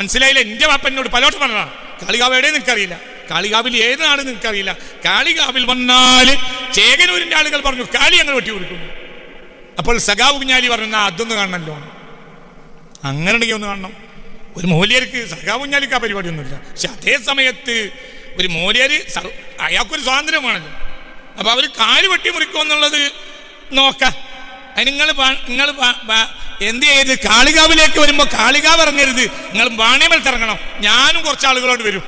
Speaker 1: മനസ്സിലായില്ല? എന്റെ വാപ്പനോട് പലോട്ട് പറഞ്ഞതാണ് കാളികാവ് എവിടെ നിനക്കറിയില്ല കാളികാവിൽ ഏത് നാട് നിനക്കറിയില്ല കാളികാവിൽ വന്നാൽ ചേകനൂരിന്റെ ആളുകൾ പറഞ്ഞു കാളി ഞങ്ങൾ വെട്ടി കൊടുക്കും. അപ്പോൾ സഖാവ് കുഞ്ഞാലി പറഞ്ഞു "എന്നാ അതൊന്ന് കാണണല്ലോ. അങ്ങനെ ഒന്ന് കാണണം. ഒരു മൂല്യർക്ക് സഖാവുഞ്ഞാലിക്ക് ആ പരിപാടിയൊന്നുമില്ല. പക്ഷെ അതേ സമയത്ത് ഒരു മൂല്യര് അയാൾക്കൊരു സ്വാതന്ത്ര്യമാണല്ലോ. അപ്പൊ അവർ കാൽ വെട്ടി മുറിക്കും എന്നുള്ളത് നോക്കാം. അത് നിങ്ങൾ നിങ്ങൾ എന്ത് ചെയ്ത്? കാളികാവിലേക്ക് വരുമ്പോൾ കാളികാവ് ഇറങ്ങരുത്. നിങ്ങൾ വാണിയമലത്ത് ഇറങ്ങണം ഞാനും കുറച്ച് ആളുകളോട് വരും.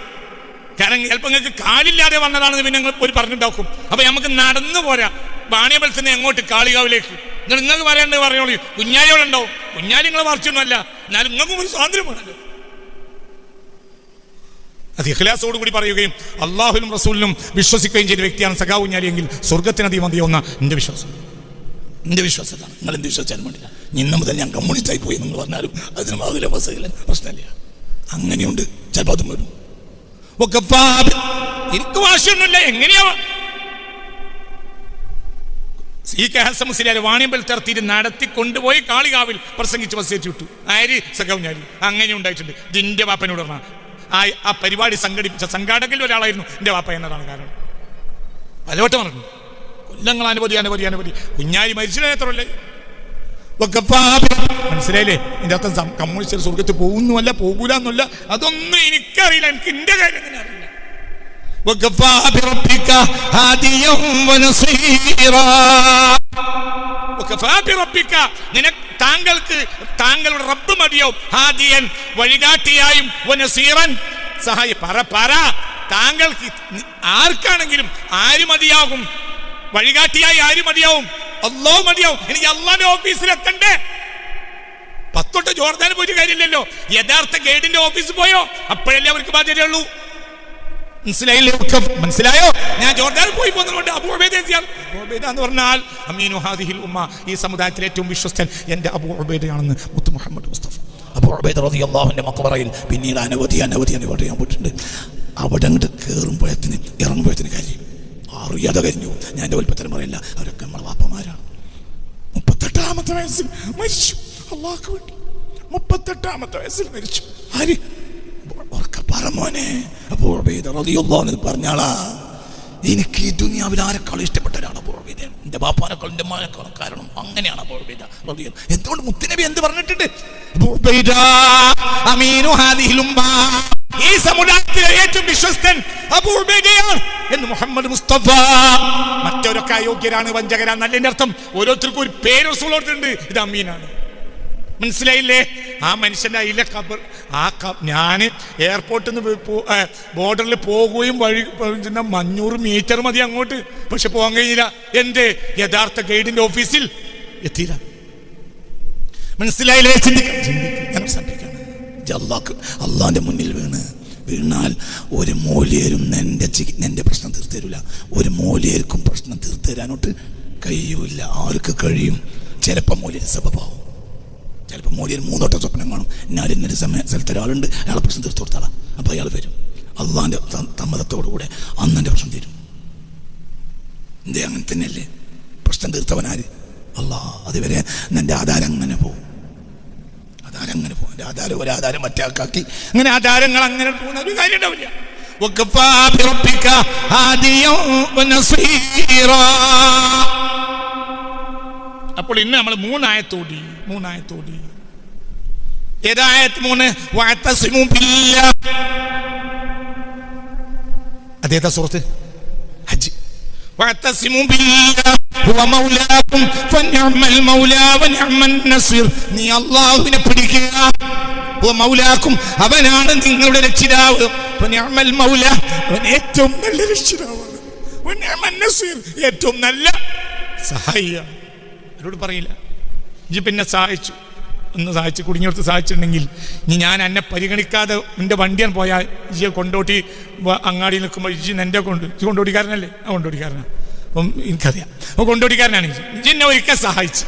Speaker 1: കാരണം ചിലപ്പോൾ നിങ്ങൾക്ക് കാലില്ലാതെ വന്നതാണെന്ന് പിന്നെ നിങ്ങൾ ഒരു പറഞ്ഞിട്ടുണ്ടാക്കും. അപ്പൊ നമുക്ക് നടന്നു പോരാ. വാണിയമ്പലത്തിൽ നിന്ന് എങ്ങോട്ട് കാളികാവിലേക്ക്. എന്നിട്ട് നിങ്ങൾക്ക് പറയേണ്ടത് പറയുള്ളൂ കുഞ്ഞാലി നിങ്ങൾ മറിച്ചൊന്നുമല്ല എന്നാലും നിങ്ങൾക്കും ഒരു സ്വാതന്ത്ര്യമാണല്ലോ അത് ഇഖ്ലാസോട് കൂടി പറയുകയും അള്ളാഹുലും റസൂലിനും വിശ്വസിക്കുകയും ചെയ്ത വ്യക്തിയാണ് സഖാ കുഞ്ഞാലി എങ്കിൽ സ്വർഗത്തിനധികം മതിയാവുന്ന എന്റെ വിശ്വാസം.
Speaker 2: എന്റെ വിശ്വാസത്താണ് നിങ്ങൾ എന്ത് വിശ്വസിച്ചാലും വേണ്ടില്ല. ഇന്ന് മുതൽ ഞാൻ കമ്മ്യൂണിസ്റ്റായി പോയി എന്ന് പറഞ്ഞാലും അതിന് മാതിരി അവസ്ഥയില്ല. പ്രശ്നമില്ല. അങ്ങനെയുണ്ട്. ചിലപ്പോൾ അതും വരും.
Speaker 1: എനിക്ക് വാശിയൊന്നുമില്ല. എങ്ങനെയാ സി കെ ഹസൻ മുസ്ലിയാർ വാണിയമ്പൽ തർത്തിയിൽ നടത്തി കൊണ്ടുപോയി കാളികാവിൽ പ്രസംഗിച്ച് വസേറ്റ് വിട്ടു. ആര്? സഖൗഞ്ഞാരി അങ്ങനെ ഉണ്ടായിട്ടുണ്ട്. ഇതിന്റെ വാപ്പനോട് പറഞ്ഞ ആ ആ പരിപാടി സംഘടിപ്പിച്ച സംഘാടകരിൽ ഒരാളായിരുന്നു എന്റെ വാപ്പ എന്നതാണ് കാരണം. പലവട്ടം പറഞ്ഞു. കൊല്ലങ്ങൾ അനുഭവി അനുഭവി അനുഭവി കുഞ്ഞാരി മരിച്ചിട്ട് എത്രയല്ലേ മനസ്സിലായില്ലേ? ഇതിന്റെ അർത്ഥം കമ്മ്യൂണിസ്റ്റ് സ്വർഗത്ത് പോകുന്നുമല്ല പോകൂലെന്നല്ല അതൊന്നും എനിക്കറിയില്ല. എനിക്ക് എന്റെ കാര്യം തന്നെ അറിയില്ല. وكفى بربك هاديا ونصيرا وكفى بربك നിനക്ക് താങ്കൾക്ക് താങ്കളുടെ റബ്ബ് മതിയോ ഹാദിയൻ വഴികാട്ടിയായും വനസീറൻ സഹായി പറ പറ താങ്കൾക്ക് നി- ആർക്കാണെങ്കിലും ആര് മതിയാകും വഴികാട്ടിയായി ആര് മതിയാവും അല്ലോ മതിയാവും എനിക്ക് അള്ളാന്റെ ഓഫീസിൽ എത്തണ്ടേ പത്തൊട്ട് ജോർദാൻ പോയിട്ട് കാര്യമില്ലല്ലോ യഥാർത്ഥ ഗൈഡിന്റെ ഓഫീസിൽ പോയോ അപ്പോഴല്ലേ അവർക്ക് ബാധ്യതയുള്ളൂ മനസ്സിലായില്ലേ മനസ്സിലായോ? ഞാൻ ജോർദാനിൽ പോയി പോകുന്നതുകൊണ്ട് അബൂ എത്തിയാണ്. എന്ന് പറഞ്ഞാൽ അമീനു ഹാദിഹിൽ ഉമ്മ ഈ സമുദായത്തിലെ ഏറ്റവും വിശ്വസ്തൻ എന്റെ അബൂ ഉബൈദയാണെന്ന് മുത്ത് മുഹമ്മദ് മുസ്തഫ.
Speaker 2: അപ്പോൾ ഉബൈദ റളിയല്ലാഹുവിന്റെ മക്ബറയിൽ പിന്നീട് അനവധി അനവധി അനവധി ഞാൻ പോയിട്ടുണ്ട്. അവിടെ അങ്ങോട്ട് കയറുമ്പോഴത്തിന് ഇറങ്ങുമ്പോഴത്തിന് കാര്യം അറിയാതെ കഴിഞ്ഞു. ഞാൻ എന്റെ വലുപ്പത്തരം പറയില്ല. അവരൊക്കെ നമ്മളെ വാപ്പമാരാണ്. മുപ്പത്തെട്ടാമത്തെ വയസ്സിൽ മരിച്ചു. അള്ളാഹ് വേണ്ടി മുപ്പത്തെട്ടാമത്തെ വയസ്സിൽ മരിച്ചു. ആര്? ഉറക്കെ പറ മോനെ. അപ്പോൾ അൻഹു പറഞ്ഞാളാ എനിക്ക് ഈ ദുനിയാവിൽ ആരെക്കാളും ഇഷ്ടപ്പെട്ടവരാണ് അബൂ ഉബൈദ. എന്റെ ബാപ്പാനേക്കാളും എന്റെ മാനേക്കാളും കാരണം അങ്ങനെയാണ് അബൂ ഉബൈദ റളിയല്ലാഹു അൻഹു. എന്തുകൊണ്ട് മുത്തുനബി എന്ത് പറഞ്ഞിട്ടുണ്ട്?
Speaker 1: ഈ സമുദായത്തിലെ ഏറ്റവും വിശ്വസ്തൻ അബൂ ഉബൈദയാണ് എന്ന് മുഹമ്മദ് മുസ്തഫ. മറ്റവരൊക്കെ അയോഗ്യരാണ് വഞ്ചകരാണ് നല്ല അർത്ഥം. ഓരോരുത്തർക്കും ഒരു പേര് കൊടുത്തിട്ടുണ്ട്. ഇത് അമീനാണ്. മനസ്സിലായില്ലേ? ആ മനുഷ്യന്റെ അതിലെ കബർ ആ ഞാൻ എയർപോർട്ടിൽ നിന്ന് ബോർഡറിൽ പോകുകയും വഴി പിന്നെ മഞ്ഞൂറ് മീറ്റർ മതി അങ്ങോട്ട്. പക്ഷെ പോകാൻ കഴിഞ്ഞില്ല എന്റെ യഥാർത്ഥ ഗൈഡിന്റെ ഓഫീസിൽ എത്തിയില്ല. മനസ്സിലായില്ലേ?
Speaker 2: അള്ളാന്റെ മുന്നിൽ വീണ്. വീണാൽ ഒരു മൂല്യരും എന്റെ എന്റെ പ്രശ്നം തീർത്തരില്ല ഒരു മൂല്യർക്കും പ്രശ്നം തീർത്തരാനോട്ട് കഴിയൂല. ആർക്ക് കഴിയും? ചിലപ്പോൾ മൂല്യ സബബാവും. ചിലപ്പോൾ മൂല്യർ മൂന്നോട്ടം സ്വപ്നം കാണും ഞാൻ ഇന്നൊരു സമയ സ്ഥലത്ത് ഒരാളുണ്ട് അയാളെ പ്രശ്നം തീർത്തു കൊടുത്താളാം അപ്പോൾ അയാൾ വരും അള്ളാന്റെ സമ്മതത്തോടു കൂടെ അന്ന് എൻ്റെ പ്രശ്നം തീരും എന്തേ അങ്ങനെ തന്നെയല്ലേ പ്രശ്നം തീർത്തവനാര് അല്ലാ അതുവരെ നിന്റെ ആധാരം അങ്ങനെ പോകും ആധാരം അങ്ങനെ പോകും എൻ്റെ ആധാരം ഒരു ആധാരം മറ്റേ ആൾക്കാക്കി
Speaker 1: അങ്ങനെ ആധാരങ്ങൾ അങ്ങനെ പോകുന്ന ഒരു കാര്യം ഉണ്ടാവില്ല وكفى بربك هاديا ونصيرا അപ്പോൾ ഇന്ന് നമ്മൾ മൂന്നായത്തോടി മൂന്നായത്തോടി. ഏതായത് മൂന്ന്? അതേതാ സുഹൃത്ത്? ഹജ്ജ്. നീ പിടിക്കുക. അവനാണ് നിങ്ങളുടെ രക്ഷിതാവ്. ഏറ്റവും നല്ല രക്ഷിതാവാണ്. ഏറ്റവും നല്ല സഹായിയാണ്. അവരോട് പറയില്ല. ഇജ്ജ് പിന്നെ സഹായിച്ചു. ഒന്ന് സഹായിച്ച് കുടുങ്ങിയെടുത്ത് സഹായിച്ചിട്ടുണ്ടെങ്കിൽ ഇനി ഞാൻ എന്നെ പരിഗണിക്കാതെ എന്റെ വണ്ടിയാൻ പോയാൽ ഇജിയെ കൊണ്ടോട്ടി അങ്ങാടി നിൽക്കുമ്പോൾ ഇജി എന്റെ കൊണ്ട് ഇജി കൊണ്ടോട്ടിക്കാരനല്ലേ? ആ കൊണ്ടോട്ടിക്കാരനാണ് അപ്പം എനിക്കറിയാം. അപ്പോൾ കൊണ്ടോട്ടിക്കാരനാണ് ഇജി ഇജി എന്നെ ഒരിക്കൽ സഹായിച്ചു.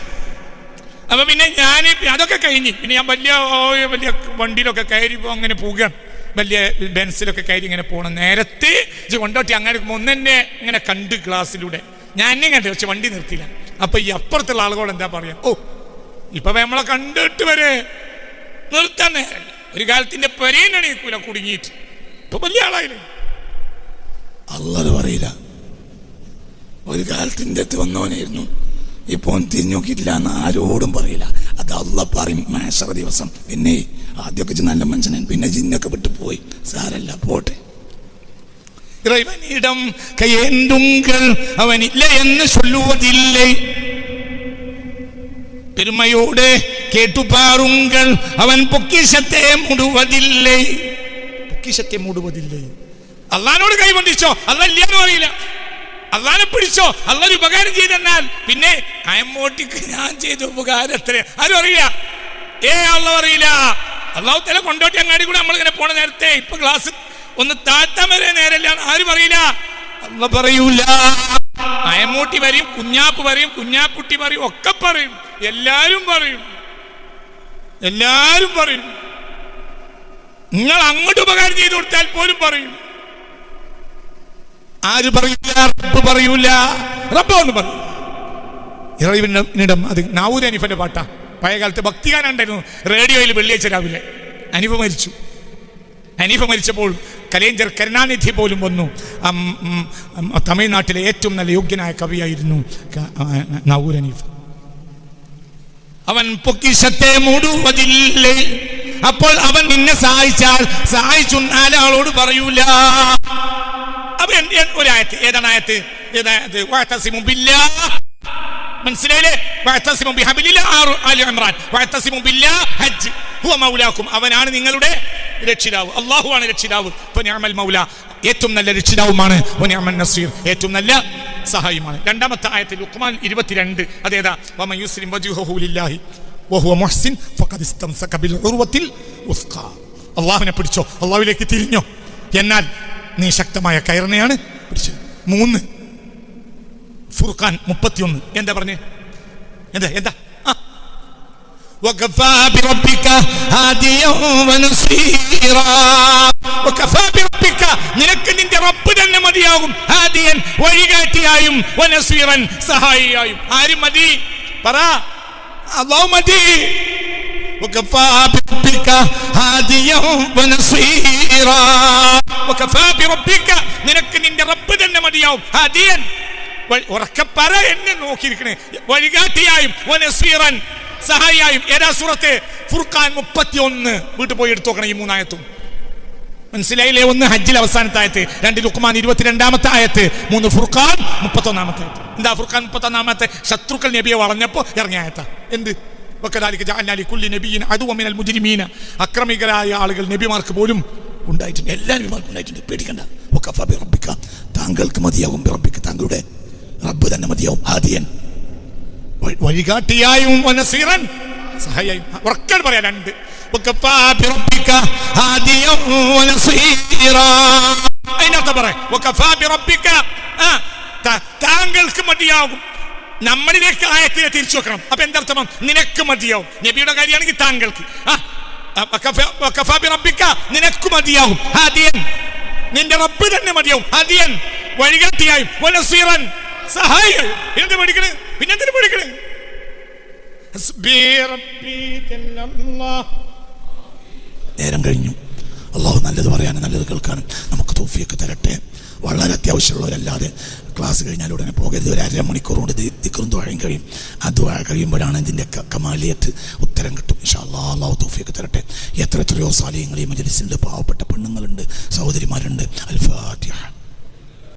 Speaker 1: അപ്പം പിന്നെ ഞാൻ അതൊക്കെ കഴിഞ്ഞ് പിന്നെ ഞാൻ വലിയ വലിയ വണ്ടിയിലൊക്കെ കയറി അങ്ങനെ പോവുകയാണ്. വലിയ ബെൻസിലൊക്കെ കയറി ഇങ്ങനെ പോകണം നേരത്തെ ഇജി കൊണ്ടോട്ടി അങ്ങനെ ഒന്നെന്നെ ഇങ്ങനെ കണ്ട് ഗ്ലാസ്സിലൂടെ. ഞാൻ എന്നെ കണ്ടു പക്ഷെ വണ്ടി നിർത്തിയില്ല. അപ്പൊ ഈ അപ്പുറത്തുള്ള ആളുകളോട് എന്താ പറയാ? ഓ ഇപ്പൊ നമ്മളെ കണ്ടിട്ട് വരെ നിർത്താൻ നേരല്ല ഒരു കാലത്തിന്റെ പെരേനണീക്കൂല കുടുങ്ങിയിട്ട്. ഇപ്പൊ വലിയ ആളായില്ലേ?
Speaker 2: അള്ളത് പറയില്ല. ഒരു കാലത്തിന്റെ അടുത്ത് വന്നവനായിരുന്നു. ഇപ്പോൾ തിരിഞ്ഞു നോക്കിയിട്ടില്ല എന്ന് ആരോടും പറയില്ല. അത് അള്ള പറയും മേശറ ദിവസം. പിന്നെ ആദ്യമൊക്കെ നല്ല മനുഷ്യനായി പിന്നെ ജിന്നൊക്കെ വിട്ടു പോയി സാരല്ല പോട്ടെ.
Speaker 1: ഇവനിടം അവൻ ഇല്ല എന്ന് ചൊല്ലുവതില്ലേ? പെരുമയോടെ കേട്ടുപാറുങ്കൾ അവൻ പൊക്കിശത്തെ മുടുവതില്ലേ? പൊക്കിശത്തെ മുടുവതില്ലേ? അള്ളഹാനോട് കൈവണ്ടിച്ചോ അല്ല ഇല്ലെന്ന് പറയില്ല. അള്ളാനെ പിടിച്ചോ? അള്ളൊരു ഉപകാരം ചെയ്തെന്നാൽ പിന്നെ അയമ്മോട്ടിക്ക് ഞാൻ ചെയ്ത ഉപകാരം എത്ര ആരും അറിയില്ല. ഏ അള്ള അറിയില്ല. അള്ളാഹു തല കൊണ്ടോട്ടി അങ്ങാടി കൂടെ നമ്മളിങ്ങനെ പോണ നേരത്തെ ഇപ്പൊ ക്ലാസ് ഒന്ന് താഴ്ത്താൻ വരെ നേരല്ല ആരും പറയില്ല. അള്ള പറയൂല. അയമൂട്ടി പറയും കുഞ്ഞാപ്പ് പറയും കുഞ്ഞാപ്പുട്ടി പറയും ഒക്കെ പറയും. എല്ലാരും പറയും. എല്ലാരും പറയും. നിങ്ങൾ അങ്ങോട്ട് ഉപകാരം ചെയ്തു കൊടുത്താൽ പോലും പറയും. ആര് പറയൂല? റബ്ബ് പറയൂല. റബ്ബ് ഒന്ന് പറയും ഇറവിനിടം അത് നാവൂര് അനിഫന്റെ പാട്ടാ. പഴയ കാലത്ത് ഭക്തിഗാനം ഉണ്ടായിരുന്നു. റേഡിയോയിൽ വെള്ളിയാഴ്ച രാവിലെ. അനിഫ മരിച്ചു. അനീഫ മരിച്ചപ്പോൾ കലേഞ്ചർ കരുണാനിധി പോലും വന്നു. തമിഴ്നാട്ടിലെ ഏറ്റവും നല്ല യോഗ്യനായ കവിയായിരുന്നു നവൂർ ഹനീഫ്. അവൻ പൊക്കിശത്തെ മൂടുവതില്ലേ? അപ്പോൾ അവൻ നിന്നെ സഹായിച്ചാൽ സഹായിച്ചു ആരാളോട് പറയൂല. അവൻ ഏതാണ് ആയത്ത്? ഏതായത് വാത്തസിമു ബില്ലാഹ് മനസ്സിലായില്ലേ? ഹജ്ജ്. ഹുവ മൗലാക്കും. അവനാണ് നിങ്ങളുടെ രക്ഷിതാവ്. അള്ളാഹു ആണ് രക്ഷിതാവ്. നിഅമൽ മൗല ഏറ്റവും നല്ല രക്ഷിതാവുമാണ്. നസീർ ഏറ്റവും നല്ല സഹായിയുമാണ്. രണ്ടാമത്തെ ആയത്തിൽ ഉക്മാൻ ഇരുപത്തിരണ്ട്. അതേതാ? വമൻ യുസ്ലിം വജ്ഹഹു ലില്ലാഹി വഹുവ മുഹ്സിൻ ഫഖദ് ഇസ്തംസക ബിൽ ഉർവത്തിൽ അള്ളാഹുവിനെ പിടിച്ചോ? അള്ളാഹുവിലേക്ക് തിരിഞ്ഞോ? എന്നാൽ നീ ശക്തമായ കയറിനെയാണ് പിടിച്ചത്. മൂന്ന് ഫുർഖാൻ മുപ്പത്തിയൊന്ന് എന്താ പറഞ്ഞേ എന്താ എന്താ ആ. وكفى بربك هاديا ونصيرا وكفى بربك നിനക്ക് നിന്റെ റബ്ബ് തന്നെ മതിയാകും ഹാദിയൻ വഴികാട്ടിയായും വനസീറൻ സഹായിയായും ആരും മതി പറ അള്ളാഹു മതി وكفى بربك هاديا ونصيرا وكفى بربك നിനക്ക് നിന്റെ റബ്ബ് തന്നെ മതിയാവും ഹാദിയൻ വഴി- ഉറക്കെ എന്നെ നോക്കിയിരിക്കണേ. വഴികാട്ടിയായും വനസീറൻ സഹായിയായും. ഏതാ സൂറത്ത്? ഫുർഖാൻ മുപ്പത്തി ഒന്ന് വീട്ടിൽ പോയി എടുത്തു നോക്കണം ഈ മൂന്നായത്തും. മനസ്സിലായില്ലേ? ഒന്ന് ഹജ്ജിൽ അവസാനത്തെ ആയത്ത് രണ്ട് ലുക്മാൻ ഇരുപത്തിരണ്ടാമത്തെ ആയത്ത് മൂന്ന് ഫുർഖാൻ മുപ്പത്തൊന്നാമത്തെ ആയത്ത്. എന്താ ഫുർഖാൻ മുപ്പത്തൊന്നാമത്തെ? ശത്രുക്കൾ നബിയെ വളഞ്ഞപ്പോ ഇറങ്ങിയ ആയത്ത. എന്ത്? കുല്ലി ലികുല്ലി നബിയിൻ അദുവ്വൻ മിനൽ മുജ്രിമീന. അക്രമികരായ ആളുകൾ നബിമാർക്ക് പോലും ഉണ്ടായിട്ടുണ്ട്. എല്ലാ നബിമാർക്കും ഉണ്ടായിട്ടുണ്ട്. പേടിക്കണ്ട. താങ്കൾക്ക് മതിയാകും ബിറബ്ബിക. താങ്കളുടെ റബ്ബ് തന്നെ മതിയാവും ആദ്യൻ വഴികാട്ടിയായും വനസീറൻ സഹായം ഉറക്കാൻ പറയാം രണ്ട്. താങ്കൾക്ക് മതിയാകും. നമ്മളിലേക്ക് ആയത്തിനെ തിരിച്ചു വെക്കണം. അപ്പൊ എന്തർത്ഥം? നിനക്ക് മതിയാവും. നബിയുടെ കാര്യമാണെങ്കിൽ താങ്കൾക്ക്. റബ്ബിക്ക നിനക്ക് മതിയാവും ഹാദിയൻ. നിന്റെ റബ്ബ് തന്നെ മതിയാവും. ഹാദിയൻ. വഴികാട്ടിയായും സഹായിയായും എന്ത് പഠിക്കണേ? പഠിക്കണേ ഹസ്ബി റബ്ബി ജല്ലല്ലാഹ്.
Speaker 2: നേരം കഴിഞ്ഞു. അള്ളാഹു നല്ലത് പറയാനും നല്ലത് കേൾക്കാനും നമുക്ക് തോഫിയൊക്കെ തരട്ടെ. വളരെ അത്യാവശ്യമുള്ളവരല്ലാതെ ക്ലാസ് കഴിഞ്ഞാൽ ഉടനെ പോകരുത്. ഒരു അരമണിക്കൂർ കൊണ്ട് ദിക്കറും തുഴയും കഴിയും. ആ തുഴ കഴിയുമ്പോഴാണ് ഇതിന്റെ കമാലിയത്ത് ഉത്തരം കിട്ടും. ഇൻഷാ അള്ളാഹ് തോഫിയൊക്കെ തരട്ടെ. എത്ര എത്രയോ സാലയങ്ങളെയും ഈ പാവപ്പെട്ട പെണ്ണുങ്ങളുണ്ട് സഹോദരി